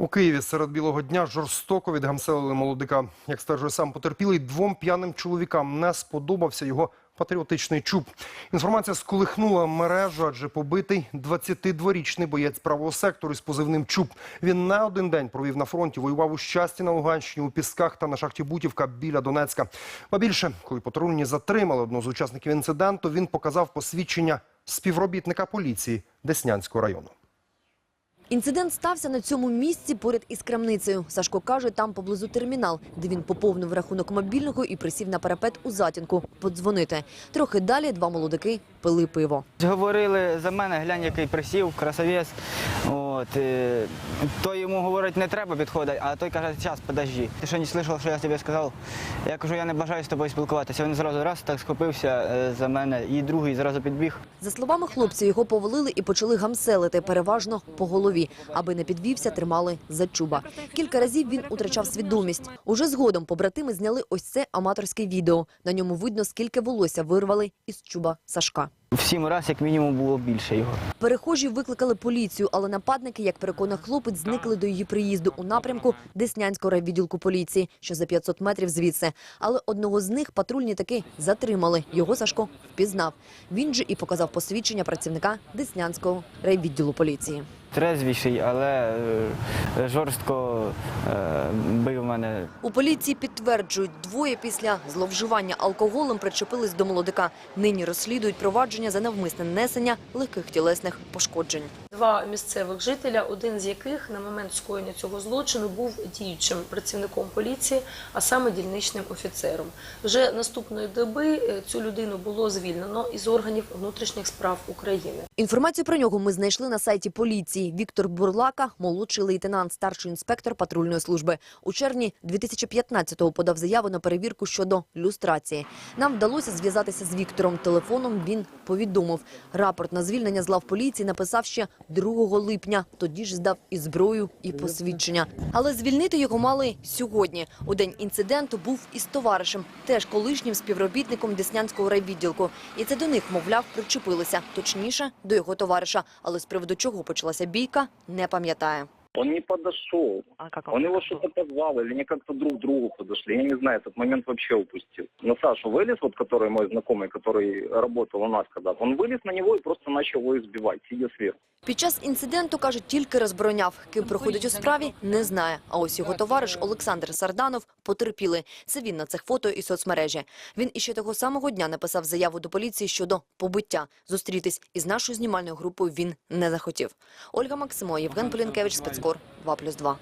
У Києві серед білого дня жорстоко відгамселили молодика. Як стверджує сам потерпілий, двом п'яним чоловікам не сподобався його патріотичний чуб. Інформація сколихнула мережу, адже побитий 22-річний боєць правого сектору із позивним чуб. Він не один день провів на фронті, воював у щасті на Луганщині, у Пісках та на шахті Бутівка біля Донецька. Ба більше, коли патрульні затримали одного з учасників інциденту, він показав посвідчення співробітника поліції Деснянського району. Інцидент стався на цьому місці поряд із крамницею. Сашко каже, там поблизу термінал, де він поповнив рахунок мобільного і присів на парапет у затінку подзвонити. Трохи далі два молодики пили пиво. Говорили за мене, глянь, який присів, красавець. От, е, той йому говорить, не треба підходити, а той каже, час, подожди. Ти що не слышав, що я тобі сказав? Я кажу, я не бажаю з тобою спілкуватися. Він зразу раз так схопився е, за мене, і другий зразу підбіг. За словами хлопців, його повалили і почали гамселити, переважно по голові. Аби не підвівся, тримали за чуба. Кілька разів він утрачав свідомість. Уже згодом побратими зняли ось це аматорське відео. На ньому видно, скільки волосся вирвали із чуба Сашка. В сім раз, як мінімум, було більше його. Перехожі викликали поліцію, але нападники, як переконав хлопець, зникли до її приїзду у напрямку Деснянського райвідділку поліції, що за 500 метрів звідси. Але одного з них патрульні таки затримали. Його Сашко впізнав. Він же і показав посвідчення працівника Деснянського райвідділу поліції. Трезвіший, але е, жорстко е, бив мене. У поліції підтверджують, двоє після зловживання алкоголем причепились до молодика. Нині розслідують провадження за навмисне несення легких тілесних пошкоджень. Два місцевих жителя, один з яких на момент скоєння цього злочину був діючим працівником поліції, а саме дільничним офіцером. Вже наступної доби е, цю людину було звільнено із органів внутрішніх справ України. Інформацію про нього ми знайшли на сайті поліції. Віктор Бурлака, молодший лейтенант, старший інспектор патрульної служби. У червні 2015-го подав заяву на перевірку щодо люстрації. Нам вдалося зв'язатися з Віктором. Телефоном він повідомив. Рапорт на звільнення з лав поліції написав ще 2 липня. Тоді ж здав і зброю, і посвідчення. Але звільнити його мали сьогодні. У день інциденту був із товаришем, теж колишнім співробітником Деснянського райвідділку. І це до них, мовляв, причепилися. Точніше, до його товариша. Але з приводу чого почалася бійка, не пам'ятає. Он не подошел. А як Он его что-то позвал, или они как-то друг к другу подошли. Я не знаю, этот момент вообще упустил. На Сашу вылез, вот который мой знакомый, который работал у нас когда-то, он вылез на него и просто начал его избивать, сидя сверху. Під час інциденту, каже, тільки розбороняв. Ким проходить у справі, не знає. А ось його товариш Олександр Сарданов потерпіли. Це він на цих фото і соцмережі. Він іще того самого дня написав заяву до поліції щодо побиття. Зустрітись із нашою знімальною групою він не захотів. Ольга Максимо, Євген Полінкевич, спецкор 2+,2.